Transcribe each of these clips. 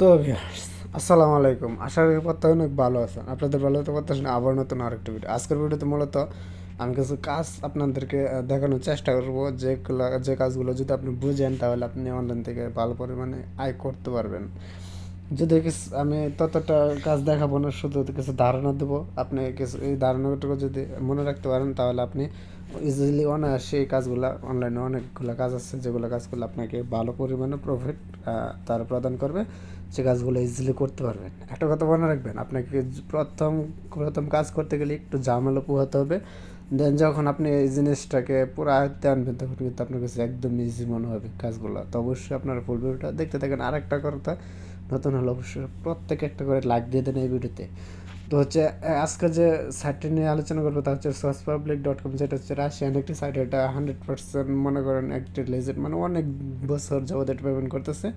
তো আসসালামু আলাইকুম। আশা করি প্রত্যেকে অনেক ভালো আছেন। আপনাদের ভালো হতে পারতেছেন আবার নতুন আরেকটা ভিডিও আজকের ভিডিওতে মূলত আমি কিছু কাজ আপনাদেরকে দেখানোর চেষ্টা করব। যেগুলো যে কাজগুলো যদি আপনি বুঝেন, তাহলে আপনি অনলাইন থেকে ভালো পরিমাণে আয় করতে পারবেন। যদি কিছু, আমি ততটা কাজ দেখাবো না, শুধু কিছু ধারণা দেবো। আপনি কিছু, এই ধারণাটুকু যদি মনে রাখতে পারেন, তাহলে আপনি ইজিলি অনায়াসে এই কাজগুলো অনলাইনে অনেকগুলো কাজ আছে, যেগুলো কাজ করলে আপনাকে ভালো পরিমাণে প্রফিট তার প্রদান করবে। সে কাজগুলো ইজিলি করতে পারবেন। একটা কথা মনে রাখবেন, আপনাকে প্রথম প্রথম কাজ করতে গেলে একটু ঝামেলা পোহাতে হবে। দেন যখন আপনি এই জিনিসটাকে পুরো আয়ত্তে আনবেন, তখন কিন্তু আপনার কাছে একদম ইজি মনে হবে কাজগুলো। তো অবশ্যই আপনারা ফুল ভিডিওটা দেখতে থাকেন। আরেকটা কথা, নতুন হলে অবশ্যই প্রত্যেকে একটা করে লাইক দিয়ে দেন এই ভিডিওতে। তো হচ্ছে আজকে যে সাইটটি নিয়ে আলোচনা করব তা হচ্ছে সস পাবলিক ডট কম যেটা হচ্ছে রাশিয়ান একটি সাইট এটা হান্ড্রেড পার্সেন্ট মনে করেন একটি লেজেন্ড মানে অনেক বছর যাবত এটা পেমেন্ট করতেছে।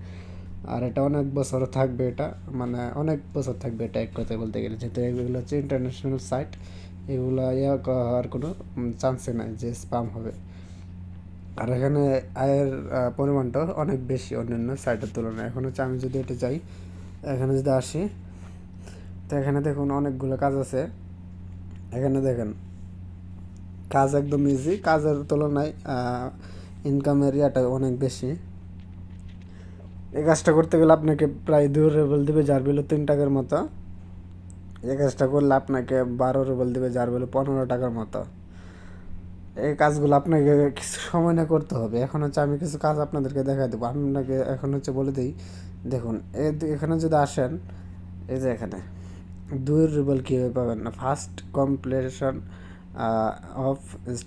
আর এটা অনেক বছর থাকবে এটা মানে অনেক বছর থাকবে এটা এক কথায় বলতে গেলে, যেহেতু এগুলো হচ্ছে ইন্টারন্যাশনাল সাইট এগুলো ইয়া হওয়ার কোনো চান্সই নাই যে স্পাম হবে। আর এখানে আয়ের পরিমাণটা অনেক বেশি অন্যান্য সাইটের তুলনায়। এখন হচ্ছে আমি যদি এটা যাই, এখানে যদি আসি তো এখানে দেখুন অনেকগুলো কাজ আছে। এখানে দেখেন, কাজ একদম ইজি কাজের তুলনায় ইনকামের ইয়াটা অনেক বেশি। এই কাজটা করতে গেলে আপনাকে প্রায় দুই রেবেল দেবে যার বিলো তিন টাকার মতো। এই কাজটা করলে আপনাকে বারো রেবেল দেবে যার বিলো পনেরো টাকার মতো। এই কাজগুলো আপনাকে কিছু সময় না করতে হবে। এখন হচ্ছে আমি কিছু কাজ আপনাদেরকে দেখাই দেবো। আপনাকে এখন হচ্ছে বলে দিই, দেখুন এখানে যদি আসেন, এই যে এখানে। দুই রুবেল কীভাবে পাবেন না? ফার্স্ট কমপ্লিশন অফ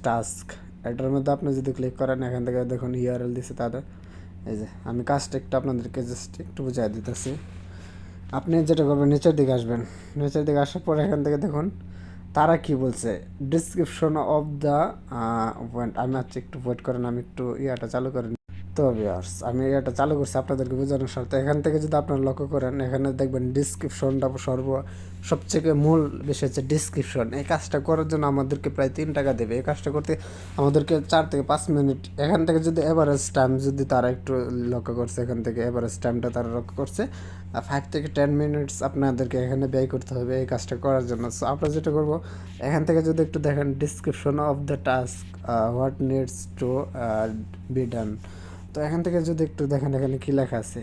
টাস্ক এটার মধ্যে আপনি যদি ক্লিক করেন, এখান থেকে দেখুন ইউআরএল দিছে তাদের। এই যে, আমি কাজটা একটু আপনাদেরকে জাস্ট একটু বুঝাই দিতেছি। আপনি যেটা করবেন, নিচের দিকে আসবেন। নিচের দিকে আসার পর এখান থেকে দেখুন, তারা কি বলছে? ডিসক্রিপশন অফ দ্য পয়েন্ট আমি আচ্ছা একটু ওয়েট করেন, আমি একটু ইয়াটা চালু করেন তো ভিউয়ার্স আমি এটা চালু করছি আপনাদেরকে বোঝানোর স্বার্থে এখান থেকে যদি আপনারা লক্ষ্য করেন, এখানে দেখবেন ডিসক্রিপশনটা সর্ব সবথেকে মূল বিষয় হচ্ছে ডিসক্রিপশন এই কাজটা করার জন্য আমাদেরকে প্রায় তিন টাকা দেবে। এই কাজটা করতে আমাদেরকে চার থেকে পাঁচ মিনিট, এখান থেকে যদি এভারেজ টাইম যদি তারা একটু লক্ষ্য করছে, এখান থেকে এভারেজ টাইমটা তারা লক্ষ্য করছে ফাইভ থেকে টেন মিনিটস আপনাদেরকে এখানে ব্যয় করতে হবে এই কাজটা করার জন্য। সো আমরা যেটা করব, এখান থেকে যদি একটু দেখেন description of the task what needs to be done তো এখান থেকে যদি একটু দেখেন এখানে কী লেখা আছে,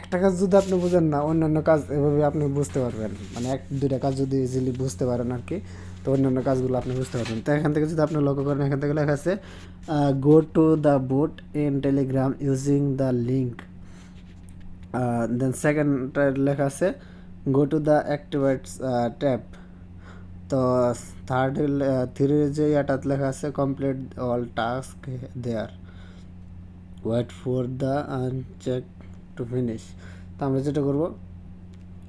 একটা কাজ যদি আপনি বুঝেন না, অন্যান্য কাজ এভাবে আপনি বুঝতে পারবেন। মানে এক, দুইটা কাজ যদি ইজিলি বুঝতে পারেন আর কি তো অন্যান্য কাজগুলো আপনি বুঝতে পারবেন। তো এখান থেকে যদি আপনি লক্ষ্য করেন, এখান থেকে লেখা আছে go to the bot in Telegram using the link then second লেখা আছে go to the activates tap তো থার্ড থ্রি যে ইয়াটাত লেখা আছে complete all task there wait for the uncheck to finish তো আমরা যেটা করব?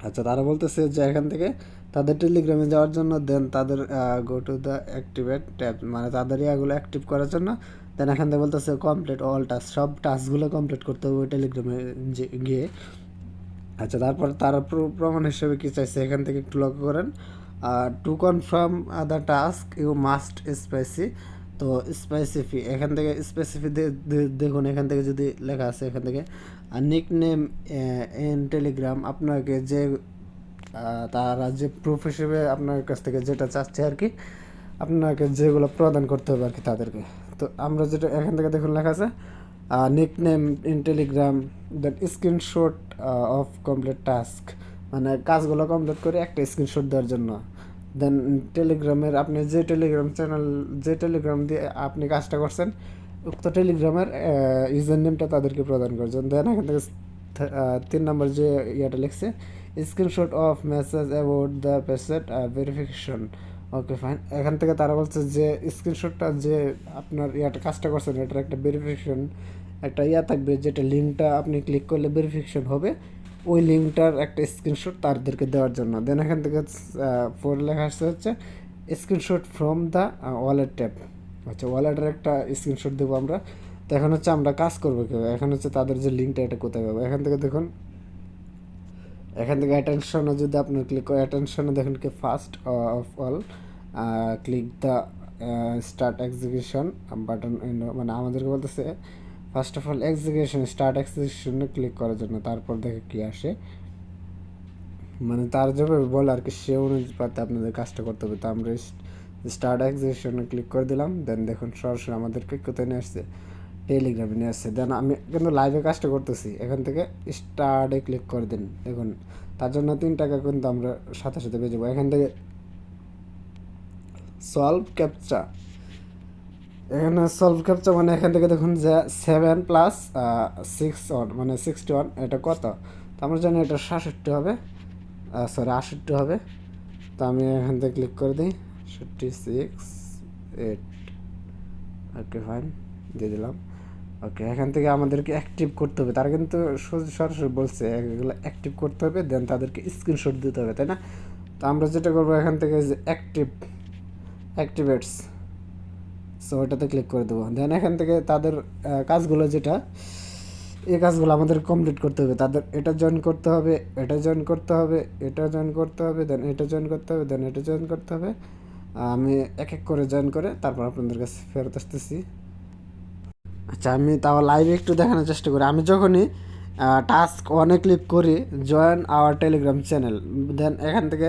আচ্ছা তারা বলতেছে যে এখান থেকে তাদের টেলিগ্রামে যাওয়ার জন্য দেন তাদের go to the activate tab মানে তাদের ইয়াগুলো অ্যাক্টিভ করার জন্য দেন এখান থেকে বলতেছে কমপ্লিট অল টাস্ক সব টাস্কগুলো কমপ্লিট করতে হবে টেলিগ্রামে গিয়ে। আচ্ছা তারপর তারা প্র- প্রমাণ হিসেবে কী চাইছে? এখান থেকে একটু লক্ষ্য করেন। To confirm the task you must speci তো স্পেসিফি এখান থেকে স্পেসিফি দেখুন, এখান থেকে যদি লেখা আছে, এখান থেকে, আর নিক নেম ইন টেলিগ্রাম আপনাকে যে তারা যে প্রুফ হিসেবে আপনার কাছ থেকে যেটা চাচ্ছে আর কি, আপনাকে যেগুলো প্রদান করতে হবে আর কি তাদেরকে। তো আমরা যেটা, এখান থেকে দেখুন লেখা আছে nick name in Telegram that screenshot of complete task মানে কাজগুলো কমপ্লিট করে একটা স্ক্রিনশট দেওয়ার জন্য। দেন টেলিগ্রামের আপনি যে টেলিগ্রাম চ্যানেল যে টেলিগ্রাম দিয়ে আপনি কাজটা করছেন, উক্ত টেলিগ্রামের ইউজার নেমটা তাদেরকে প্রদান করছেন। দেন এখান থেকে তিন নম্বর যে ইয়েটা লিখছে screenshot of message about the পেসেট verification okay fine এখান থেকে তারা বলছে যে স্ক্রিনশটটা যে আপনার ইয়াটা কাজটা করছেন, এটার একটা ভেরিফিকেশন একটা ইয়া থাকবে, যেটা লিঙ্কটা আপনি ক্লিক করলে ভেরিফিকেশন হবে। ওই লিঙ্কটার একটা স্ক্রিনশট তাদেরকে দেওয়ার জন্য। দেন এখান থেকে ফোর লেখা আসছে হচ্ছে screenshot from the wallet tap আচ্ছা ওয়ালেটের একটা স্ক্রিনশট দেবো আমরা। তো এখন হচ্ছে আমরা কাজ করব কীভাবে? এখন হচ্ছে তাদের যে লিঙ্কটা, এটা কোথায় পাবো? এখান থেকে দেখুন। এখান থেকে অ্যাটেনশনে যদি আপনি ক্লিক করেন অ্যাটেনশনে দেখুন কি first of all click the start execution button মানে আমাদেরকে বলতেছে first of all execution start এক্সিকিউশনে click করার জন্য, তারপর দেখে কি আসে। মানে তার যেভাবে বলে আর কি, সে অনুপাতে আপনাদের কাজটা করতে হবে। তো আমরা স্টার্ট এক্সিকিউশনে ক্লিক করে দিলাম দেন দেখুন সরাসরি আমাদেরকে কোথায় নিয়ে আসছে? টেলিগ্রামে নিয়ে আসছে। দেন আমি কিন্তু লাইভে কাজটা করতেছি। এখান থেকে স্টার্টে ক্লিক করে দিন। দেখুন, তার জন্য তিন টাকা কিন্তু আমরা সাথে সাথে পেয়ে যাব। এখান থেকে সলভ ক্যাপচা এখানে সলভ ক্যাপচা মানে এখান থেকে দেখুন যে সেভেন প্লাস সিক্স ওয়ান মানে সিক্সটি ওয়ান এটা কত? তো আমরা জানি এটা সাতষট্টি হবে সরি আষট্টি হবে। তো আমি এখান থেকে ক্লিক করে দিই fifty six eight okay fine দিয়ে দিলাম। ওকে এখান থেকে আমাদেরকে অ্যাক্টিভ করতে হবে। তারা কিন্তু সরাসরি বলছে, এগুলো অ্যাক্টিভ করতে হবে দেন তাদেরকে স্ক্রিনশট দিতে হবে, তাই না? তো আমরা যেটা করব এখান থেকে যে অ্যাক্টিভ অ্যাক্টিভেটস সো ওটাতে ক্লিক করে দেবো। দেন এখান থেকে তাদের কাজগুলো যেটা, এই কাজগুলো আমাদের কমপ্লিট করতে হবে। তাদের, এটা জয়েন করতে হবে, এটা জয়েন করতে হবে, এটা জয়েন করতে হবে দেন এটা জয়েন করতে হবে দেন এটা জয়েন করতে হবে। আমি এক এক করে জয়েন করে তারপর আপনাদের কাছে ফেরত আসতেছি। আচ্ছা আমি তাও লাইভে একটু দেখানোর চেষ্টা করি। আমি যখনই টাস্ক ওয়ানে ক্লিক করি join our Telegram channel then এখান থেকে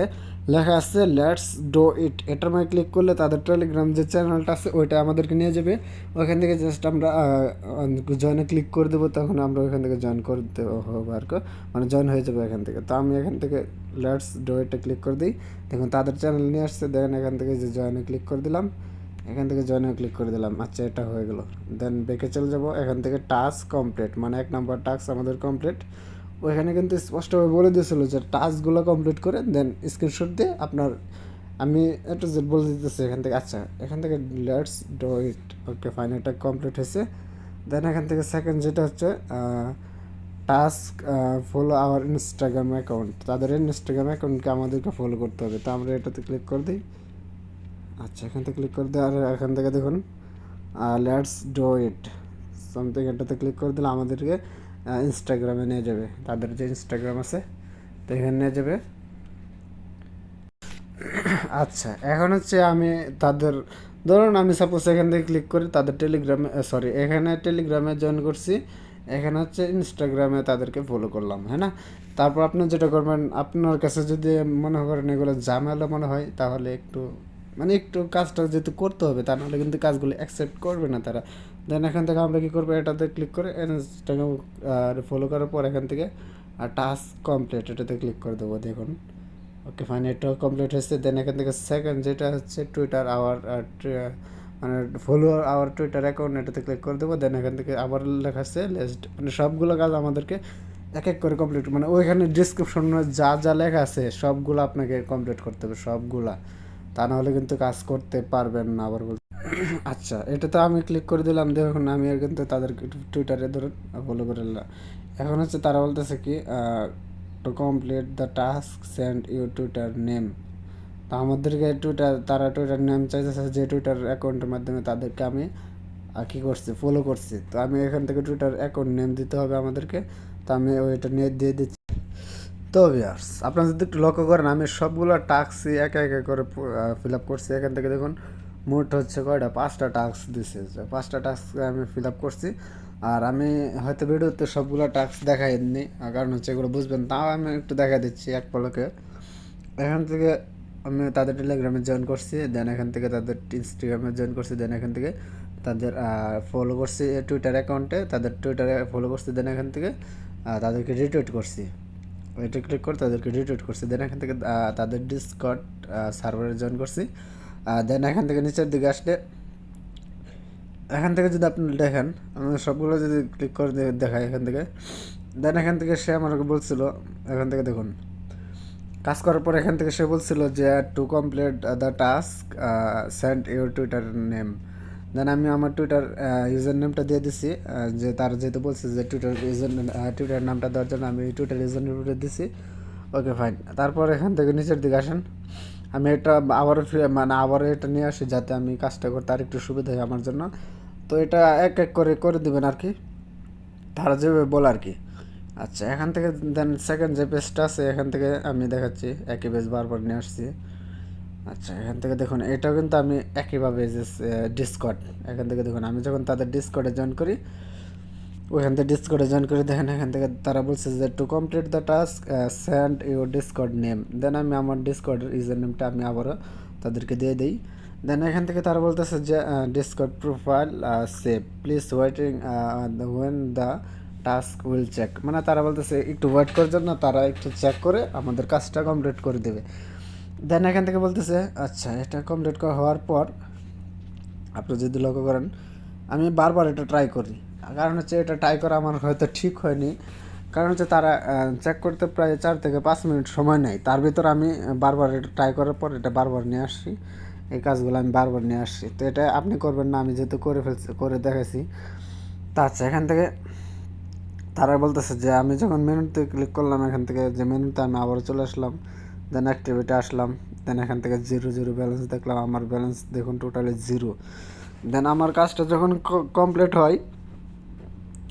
লেখা আছে লেটস ডো ইট এটার মধ্যে ক্লিক করলে তাদের টেলিগ্রাম যে চ্যানেলটা আছে, ওইটা আমাদেরকে নিয়ে যাবে। ওইখান থেকে জাস্ট আমরা জয়েনে ক্লিক করে দেবো, তখন আমরা ওইখান থেকে জয়েন করতে হবে আর মানে জয়েন হয়ে যাবে এখান থেকে। তো আমি এখান থেকে লেটস ডো ইটে ক্লিক করে দিই। দেখুন, তাদের চ্যানেল নিয়ে আসছে দেখেন এখান থেকে যে জয়েনে ক্লিক করে দিলাম, এখান থেকে জয়েনে ক্লিক করে দিলাম। আচ্ছা এটা হয়ে গেল। দেন বেঁকে চলে যাব। এখান থেকে টাস্ক কমপ্লিট মানে এক নম্বর টাস্ক আমাদের কমপ্লিট ওইখানে কিন্তু স্পষ্টভাবে বলে দিয়েছিল যে টাস্কগুলো কমপ্লিট করে দেন স্ক্রিনশট দিয়ে আপনার, আমি একটু যে বলে দিতেছি এখান থেকে আচ্ছা এখান থেকে let's do it okay fine এটা কমপ্লিট হয়েছে। দেন এখান থেকে সেকেন্ড যেটা হচ্ছে task follow our Instagram account তাদের ইনস্টাগ্রাম অ্যাকাউন্টকে আমাদেরকে ফলো করতে হবে। তো আমরা এটাতে ক্লিক করে দিই। আচ্ছা এখান থেকে ক্লিক করে দিই। আর এখান থেকে দেখুন লেটস ডো ইট সামথিং এটাতে ক্লিক করে দিলে আমাদেরকে ইনস্টাগ্রামে নিয়ে যাবে। তাদের যে ইনস্টাগ্রাম আছে, তো এখানে নিয়ে যাবে। আচ্ছা এখন হচ্ছে আমি তাদের, ধরুন আমি সাপোজ এখান থেকে ক্লিক করি, তাদের টেলিগ্রামে সরি এখানে টেলিগ্রামে জয়েন করছি, এখানে হচ্ছে ইনস্টাগ্রামে তাদেরকে ফলো করলাম হ্যাঁ না? তারপর আপনি যেটা করবেন, আপনার কাছে যদি মনে করেন এগুলো ঝামেলা মনে হয়, তাহলে একটু মানে একটু কাজটা যেহেতু করতে হবে, তা নাহলে কিন্তু কাজগুলো অ্যাকসেপ্ট করবে না তারা। দেন এখান থেকে আমরা কী করব? এটাতে ক্লিক করে ইনস্টাগ্রাম ফলো করার পর এখান থেকে আর টাস্ক কমপ্লিট এটাতে ক্লিক করে দেবো, দেখুন। ওকে ফাইন এটাও কমপ্লিট হয়েছে। দেন এখান থেকে সেকেন্ড যেটা হচ্ছে টুইটার আওয়ার মানে ফলোয়ার আওয়ার টুইটার অ্যাকাউন্ট এটাতে ক্লিক করে দেবো। দেন এখান থেকে আবার লেখা আছে লিস্ট মানে সবগুলো কাজ আমাদেরকে এক এক করে কমপ্লিট মানে ওইখানে ডিসক্রিপশনে যা যা লেখা আছে, সবগুলো আপনাকে কমপ্লিট করতে হবে, সবগুলা। তা নাহলে কিন্তু কাজ করতে পারবেন না আবার বলতে আচ্ছা এটা তো আমি ক্লিক করে দিলাম দেখুন আমি আর কিন্তু তাদের টুইটারে ধরুন ফলো করে নিলাম। এখন হচ্ছে তারা বলতেছে কি to complete the task send you Twitter name তো আমাদেরকে টুইটার তারা টুইটার নেম চাইতেছে যে টুইটার অ্যাকাউন্টের মাধ্যমে তাদেরকে আমি কী করছি ফলো করছি। তো আমি এখান থেকে টুইটার অ্যাকাউন্ট নেম দিতে হবে আমাদেরকে। তো আমি ওইটা নিয়ে, দিয়ে দিচ্ছি। তো ভিয়ার্স আপনারা যদি একটু লক্ষ্য করেন, আমি সবগুলো টাস্কই একে একে করে ফিল আপ করছি। এখান থেকে দেখুন, মোট হচ্ছে কয়টা? পাঁচটা টাস্ক দিছে। পাঁচটা টাস্ক আমি ফিল আপ করছি। আর আমি হয়তো ভিডিওতে সবগুলো টাস্ক দেখাইনি কারণ হচ্ছে এগুলো বুঝবেন। তাও আমি একটু দেখা দিচ্ছি এক পলকে। এখান থেকে আমি তাদের টেলিগ্রামে জয়েন করছি দেন এখান থেকে তাদের ইনস্টাগ্রামে জয়েন করছি দেন এখান থেকে তাদের ফলো করছি টুইটার অ্যাকাউন্টে তাদের টুইটারে ফলো করছি দেন এখান থেকে তাদেরকে রিটুইট করছি। এটা ক্লিক করে তাদেরকে রিটুইট করছি। দেন এখান থেকে তাদের ডিসকট সার্ভারে জয়েন করছি। দেন এখান থেকে নিচের দিকে আসলে, এখান থেকে যদি আপনি দেখেন, আমি সবগুলো যদি ক্লিক করে দেখাই এখান থেকে দেন এখান থেকে সে আমাকে বলছিল, এখান থেকে দেখুন, কাজ করার পর এখান থেকে সে বলছিল যে to complete the task send your Twitter name then আমি আমার টুইটার ইউজার নেমটা দিয়ে দিছি যে তার যেহেতু বলছে যে টুইটার ইউজার টুইটার নামটা দেওয়ার জন্য আমি টুইটার ইউজার নেমটা দিছি। ওকে ফাইন তারপর এখান থেকে নিচের দিকে আসেন। আমি এটা আবার মানে আবার এটা নিয়ে আসি যাতে আমি কাজটা করতে আর একটু সুবিধা হয় আমার জন্য। তো এটা এক এক করে করে দিবেন আর কি। তারা যেভাবে বলে আর কি। আচ্ছা এখান থেকে দেন সেকেন্ড যে পেজটা আছে, এখান থেকে আমি দেখাচ্ছি। একই পেজ বারবার নিয়ে আসছি। আচ্ছা এখান থেকে দেখুন, এটাও কিন্তু আমি একইভাবে যে ডিসকট এখান থেকে দেখুন, আমি যখন তাদের ডিসকটে জয়েন করি ওইখান থেকে ডিসকর্ডে জয়েন করে দেখেন, এখান থেকে তারা বলছে যে to complete the task send your Discord name then আমি আমার ডিসকর্ড ইউজার নেমটা আমি আবারও তাদেরকে দিয়ে দিই। দেন এখান থেকে তারা বলতেছে যে Discord profile save please waiting when the task will check মানে তারা বলতেছে, একটু ওয়েট করার জন্য তারা একটু চেক করে আমাদের কাজটা কমপ্লিট করে দেবে। দেন এখান থেকে বলতেছে আচ্ছা এটা কমপ্লিট হওয়ার পর আপনি যদি লক্ষ্য করেন, আমি বারবার এটা ট্রাই করি। কারণ হচ্ছে এটা ট্রাই করা আমার হয়তো ঠিক হয়নি। কারণ হচ্ছে তারা চেক করতে প্রায় চার থেকে পাঁচ মিনিট সময় নেয়। তার ভিতর আমি বারবার এটা ট্রাই করার পর এটা বারবার নিয়ে আসছি। এই কাজগুলো আমি বারবার নিয়ে আসছি। তো এটা আপনি করবেন না, আমি যেহেতু করে ফেলছি, করে দেখেছি তা আচ্ছা এখান থেকে তারা বলতেছে যে, আমি যখন মেনুতে ক্লিক করলাম, এখান থেকে যে মেনুতে আমি আবার চলে আসলাম দেন অ্যাক্টিভিটি আসলাম। দেন এখান থেকে জিরো জিরো ব্যালেন্স দেখলাম। আমার ব্যালেন্স দেখুন টোটালি জিরো দেন আমার কাজটা যখন কমপ্লিট হয়,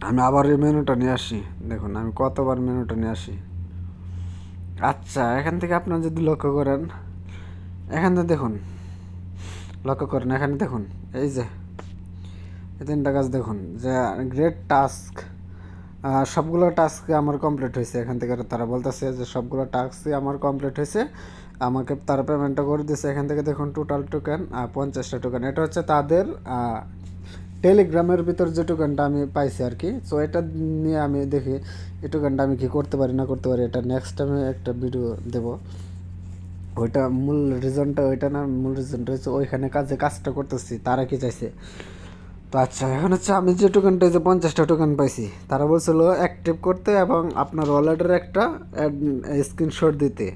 আমি আবার এই মেনুটা নিয়ে আসি। দেখুন, আমি কতবার মেনুটা নিয়ে আসি। আচ্ছা এখান থেকে আপনারা যদি লক্ষ্য করেন, এখান থেকে দেখুন। লক্ষ্য করেন, এখানে দেখুন। এই যে, এই তিনটা কাজ দেখুন। যে গ্রেট টাস্ক সবগুলো টাস্ক আমার কমপ্লিট হয়েছে। এখান থেকে তারা বলতেছে যে, সবগুলো টাস্কই আমার কমপ্লিট হয়েছে। আমাকে তারা পেমেন্টটা করে দিয়েছে এখান থেকে দেখুন টোটাল টোকেন পঞ্চাশটা টোকেন এটা হচ্ছে তাদের টেলিগ্রামের ভিতর যে টোকেনটা আমি পাইছি আর কি। সো এটা নিয়ে আমি দেখি, এই টোকেনটা আমি কি করতে পারি, না করতে পারি, এটা নেক্সট আমি একটা ভিডিও দেবো। ওইটা মূল রিজনটা ওইটা না মূল রিজনটা হচ্ছে ওইখানে কাজে কাজটা করতেছি। তারা কি চাইছে? তো আচ্ছা এখন হচ্ছে আমি যে টোকেনটা যে পঞ্চাশটা টোকেন পাইছি, তারা বলছিল অ্যাক্টিভ করতে এবং আপনার ওয়ালেটের একটা স্ক্রিনশট দিতে।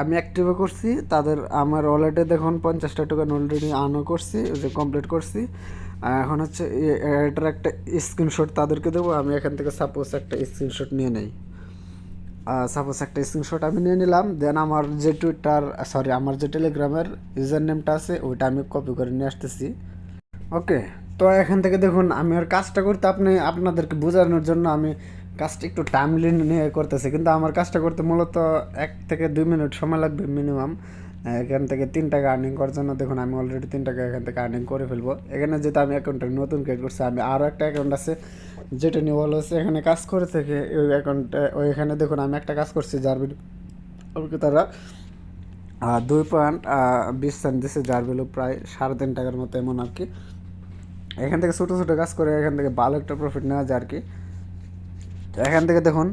আমি অ্যাক্টিভও করছি, তাদের, আমার ওয়ালেটে দেখুন পঞ্চাশটা টোকেন অলরেডি আনও করছি যে কমপ্লিট করছি। এখন হচ্ছে এটার একটা স্ক্রিনশট তাদেরকে দেবো, আমি এখান থেকে সাপোজ একটা স্ক্রিনশট নিয়ে নেই। সাপোজ একটা স্ক্রিনশট আমি নিয়ে নিলাম দেন আমার যে টুইটার সরি আমার যে টেলিগ্রামের ইউজার নেমটা আছে, ওইটা আমি কপি করে নিয়ে আসতেছি। ওকে তো এখান থেকে দেখুন, আমি আর কাজটা করতে আপনি আপনাদেরকে বোঝানোর জন্য আমি কাজটা একটু টাইমলি নিয়ে করতেছি। কিন্তু আমার কাজটা করতে মূলত এক থেকে দুই মিনিট সময় লাগবে মিনিমাম এখান থেকে তিন টাকা আর্নিং করার জন্য দেখুন, আমি অলরেডি তিন টাকা এখান থেকে আর্নিং করে ফেলব। এখানে যেহেতু আমি অ্যাকাউন্টটা নতুন ক্রিয়েট করছি, আমি আরও একটা অ্যাকাউন্ট আছে, যেটা নিয়ে বলা এখানে কাজ করে থেকে ওই অ্যাকাউন্টে ওই এখানে দেখুন, আমি একটা কাজ করছি যার ভিডিও তারা দুই পয়েন্ট বিশ সেন্ট দিচ্ছে যার প্রায় সাড়ে তিন টাকার মতো এমন আর কি। এখান থেকে ছোটো ছোটো কাজ করে এখান থেকে ভালো একটা প্রফিট নেওয়া যায় আর কি। এখান থেকে দেখুন,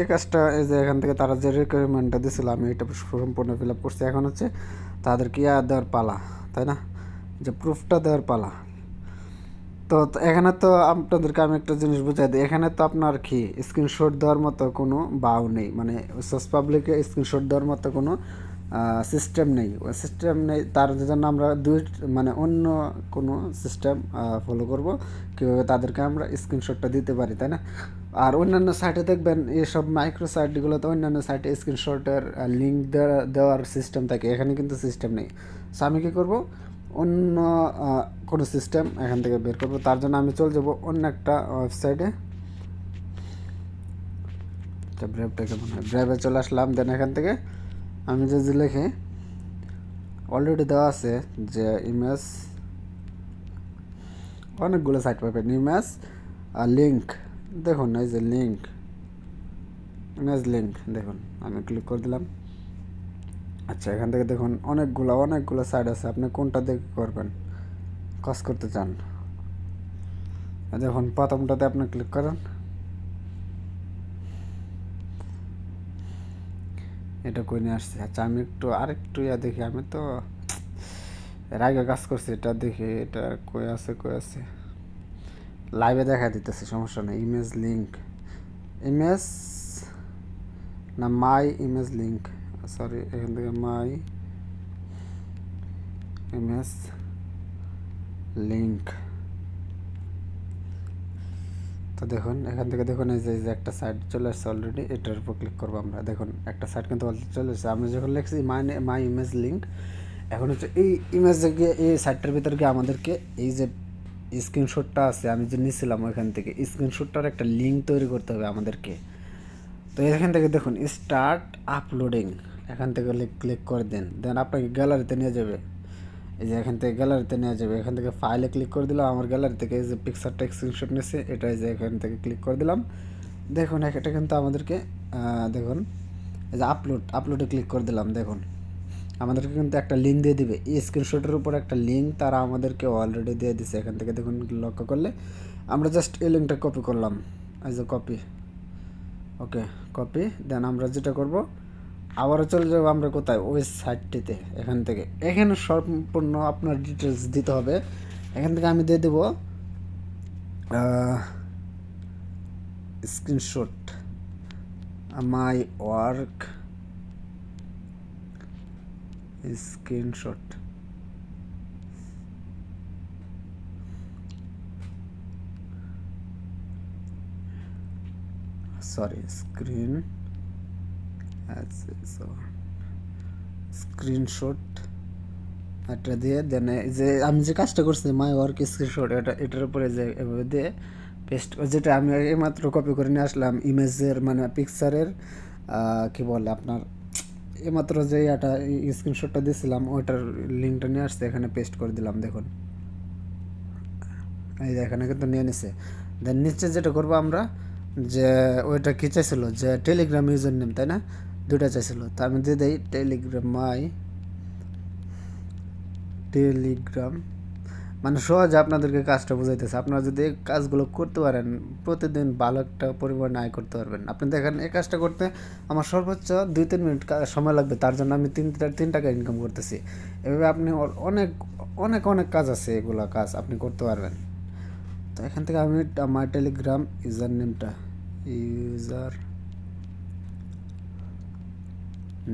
এই কাজটা, এই যে এখান থেকে তারা যে রিকোয়ারমেন্টটা দিয়েছিল আমি এটা সম্পূর্ণ ফিল আপ করছি। এখন হচ্ছে তাদের কি আর দেওয়ার পালা, তাই না? যে প্রুফটা দেওয়ার পালা। তো এখানে তো আপনাদেরকে আমি একটা জিনিস বুঝাই দিই, এখানে তো আপনার কি স্ক্রিনশট দেওয়ার মতো কোনো বাউ নেই। মানে সোস পাবলিকে স্ক্রিনশট দেওয়ার মতো কোনো সিস্টেম নেই। ওই সিস্টেম নেই, তার জন্য আমরা দুই মানে অন্য কোনো সিস্টেম ফলো করব। কীভাবে তাদেরকে আমরা স্ক্রিনশটটা দিতে পারি, তাই না? আর অন্যান্য সাইটে দেখবেন এইসব মাইক্রো সাইটগুলোতে অন্যান্য সাইটে স্ক্রিনশটের লিঙ্ক দেওয়ার সিস্টেম থাকে। এখানে কিন্তু সিস্টেম নেই। সো আমি কী করব? অন্য কোনো সিস্টেম এখান থেকে বের করব। তার জন্য আমি চলে যাব অন্য একটা ওয়েবসাইটে আচ্ছা মনে হয়। ব্রাইভে চলে আসলাম দেন এখান থেকে। আমি যদি লিখি অলরেডি দেওয়া আছে যে ইমেজ অনেকগুলো সাইট পাবেন ইমেজ আর লিঙ্ক দেখুন, এই যে লিঙ্ক ইমেজ লিঙ্ক দেখুন, আমি ক্লিক করে দিলাম। আচ্ছা এখান থেকে দেখুন, অনেকগুলো অনেকগুলো সাইট আছে। আপনি কোনটা দেখে করবেন? কাজ করতে চান। দেখুন, প্রথমটাতে আপনি ক্লিক করেন। এটা কই নিয়ে আসছি? আচ্ছা আমি একটু আরেকটু ইয়া দেখি, আমি তো এর আগে কাজ করছি, এটা দেখি, এটা কই আছে কই আছে? লাইভে দেখা দিতেছে, সমস্যা নেই ইমেজ লিঙ্ক ইমেজ না মাই ইমেজ লিঙ্ক সরি এখান থেকে মাই ইমেজ লিঙ্ক তো দেখুন, এখান থেকে দেখুন এই যে এই যে একটা সাইট চলে আসছে অলরেডি এটার উপর ক্লিক করব আমরা। দেখুন, একটা সাইট কিন্তু চলে এসেছে আমি যখন লিখছি মাই মাই ইমেজ লিঙ্ক এখন হচ্ছে এই ইমেজে গিয়ে, এই সাইটটার ভিতর গিয়ে আমাদেরকে এই যে স্ক্রিনশটটা আছে, আমি যে নিয়েছিলাম ওইখান থেকে স্ক্রিনশটটার একটা লিঙ্ক তৈরি করতে হবে আমাদেরকে। তো এখান থেকে দেখুন স্টার্ট আপলোডিং এখান থেকে ক্লিক করে দেন। দেন আপনাকে গ্যালারিতে নিয়ে যাবে। এই যে এখান থেকে গ্যালারিতে নেওয়া যাবে। এখান থেকে ফাইলে ক্লিক করে দিলাম। আমার গ্যালারি থেকে যে পিকচারটা স্ক্রিনশট নিয়েছে, এটা এই যে এখান থেকে ক্লিক করে দিলাম। দেখুন এটা কিন্তু আমাদেরকে দেখুন, এই যে আপলোড আপলোডে ক্লিক করে দিলাম, দেখুন। আমাদেরকে কিন্তু একটা লিঙ্ক দিয়ে দিবে। এই স্ক্রিনশটের উপর একটা লিঙ্ক তারা আমাদেরকে অলরেডি দিয়ে দিছে। এখান থেকে দেখুন, লক্ষ্য করলে আমরা জাস্ট এই লিঙ্কটা কপি করলাম। এই যে কপি ওকে কপি দেন আমরা যেটা করব আবারও চলে যাব আমরা কোথায়? ওই সাইটটিতে এখান থেকে। এখানে সম্পূর্ণ আপনার ডিটেলস দিতে হবে। এখান থেকে আমি দিয়ে দেবো screenshot my work screenshot sorry screen screenshot এটা দিয়ে দেন যে আমি যে কাজটা করছি মাই ওয়ার্ক স্ক্রিনশট এটা, এটার উপরে যে এভাবে দিয়ে পেস্ট যেটা আমি এইমাত্র কপি করে নিয়ে আসলাম, ইমেজের মানে পিকচারের কি বলে আপনার, এইমাত্র যে এটা স্ক্রিনশটটা দিয়েছিলাম, ওইটার লিঙ্কটা নিয়ে আসছে, এখানে পেস্ট করে দিলাম, দেখুন। এই এখানে কিন্তু নিয়ে নিছে। দেন নিচে যেটা করব আমরা, যে, ওইটা কী চাইছিল? যে টেলিগ্রাম ইউজার নেম তাই না? দুটা চাইছিল। তা আমি দিয়ে টেলিগ্রাম, মাই টেলিগ্রাম। মানে সহজে আপনাদেরকে কাজটা বুঝাইতেছে। আপনারা যদি এই কাজগুলো করতে পারেন, প্রতিদিন ভালো একটা পরিমাণে আয় করতে পারবেন। আপনি দেখেন, এই কাজটা করতে আমার সর্বোচ্চ দুই তিন মিনিট সময় লাগবে। তার জন্য আমি তিন তিন টাকা ইনকাম করতেছি। এভাবে আপনি অনেক অনেক অনেক কাজ আছে এগুলো কাজ আপনি করতে পারবেন। তো এখান থেকে আমি আমার টেলিগ্রাম ইউজার নেমটা, ইউজার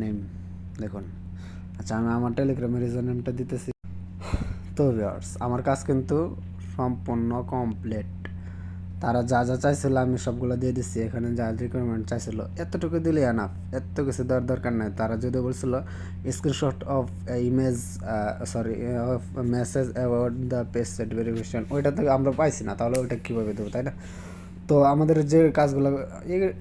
নেম, দেখুন। আচ্ছা আমি আমার টেলিগ্রামের ইউজার নেমটা দিতেছি। তো ভিউয়ার্স আমার কাজ কিন্তু সম্পূর্ণ কমপ্লিট তারা যা যা চাইছিল আমি সবগুলো দিয়ে দিচ্ছি এখানে যা রিকোয়ারমেন্ট চাইছিল, এতটুকু দিলে এনাফ এত কিছু দেওয়ার দরকার নাই। তারা যদি বলছিল screenshot of image sorry of message award the page set verification ওইটা থেকে আমরা পাইছি না, তাহলে ওইটা কীভাবে দেবো, তাই না? তো আমাদের যে কাজগুলো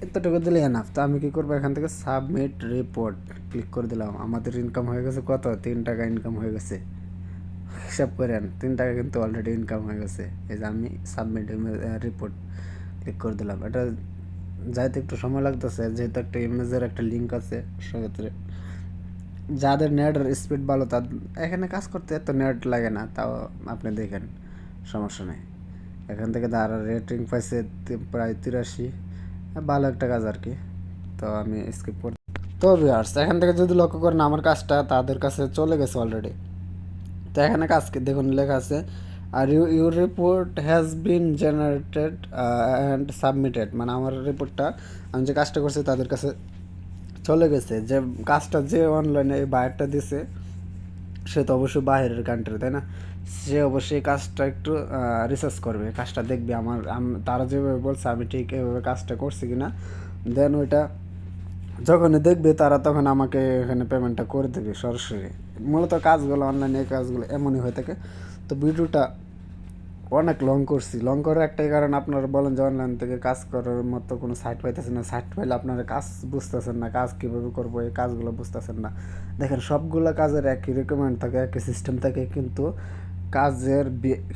এতটুকু দিলে এনাফ তো আমি কী করব? এখান থেকে সাবমিট রিপোর্ট ক্লিক করে দিলাম। আমাদের ইনকাম হয়ে গেছে কত? তিন টাকা ইনকাম হয়ে গেছে। হিসাব করেন, তিন টাকা কিন্তু অলরেডি ইনকাম হয়ে গেছে। এই যে আমি সাবমিট রিপোর্ট ক্লিক করে দিলাম। এটা যাইতে একটু সময় লাগতেছে, যেহেতু একটা ইমেজের একটা লিঙ্ক আছে, সেক্ষেত্রে যাদের নেটের স্পিড ভালো তার এখানে কাজ করতে এত নেট লাগে না, তাও আপনি দেখেন, সমস্যা নেই। এখান থেকে তারা রেটিং পাইছে প্রায় তিরাশি। ভালো একটা কাজ আর কি। তো আমি স্কিপ করি তো ভিউয়ার্স এখান থেকে যদি লক্ষ্য করেন আমার কাজটা তাদের কাছে চলে গেছে অলরেডি তো এখানে কাজকে দেখুন, লেখা আছে আর you your report has been generated and submitted মানে আমার রিপোর্টটা আমি যে কাজটা করছি তাদের কাছে চলে গেছে। যে কাজটা যে অনলাইনে এই বাইরটা দিছে, সে তো অবশ্যই বাইরের কান্ট্রি তাই না? সে অবশ্যই কাজটা একটু রিসার্চ করবে, কাজটা দেখবে আমার তারা যেভাবে বলছে, আমি ঠিক এভাবে কাজটা করছি কি না দেন ওইটা যখনই দেখবে তারা তখন আমাকে এখানে পেমেন্টটা করে দেবে সরাসরি। মূলত কাজগুলো অনলাইনে কাজগুলো এমনই হয়ে থাকে। তো ভিডিওটা অনেক লং করছি। লং করার একটাই কারণ আপনারা বলেন যে অনলাইন থেকে কাজ করার মতো কোনো সাইট পাইতেছেন না। সাইট পাইলে আপনারা কাজ বুঝতেছেন না, কাজ কীভাবে করব, এই কাজগুলো বুঝতেছেন না। দেখেন সবগুলো কাজের একই রেকমেন্ড থাকে, একই সিস্টেম থাকে, কিন্তু কাজের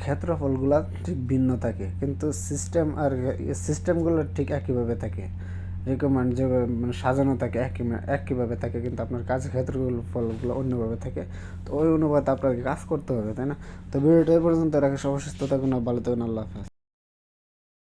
ক্ষেত্রফলগুলো ঠিক ভিন্ন থাকে, কিন্তু সিস্টেম আর সিস্টেমগুলো ঠিক একইভাবে থাকে। রিকমেন্ড যেভাবে মানে সাজানো থাকে একই একইভাবে থাকে, কিন্তু আপনার কাজের ক্ষেত্রগুলো, ফলগুলো অন্যভাবে থাকে। তো ওই অনুপাতে আপনাকে কাজ করতে হবে, তাই না? তো ভিডিওটা পর্যন্ত, রাখে, সবাই সুস্থ থাকুন ভালো থাকুন, আল্লাহ হাফেজ।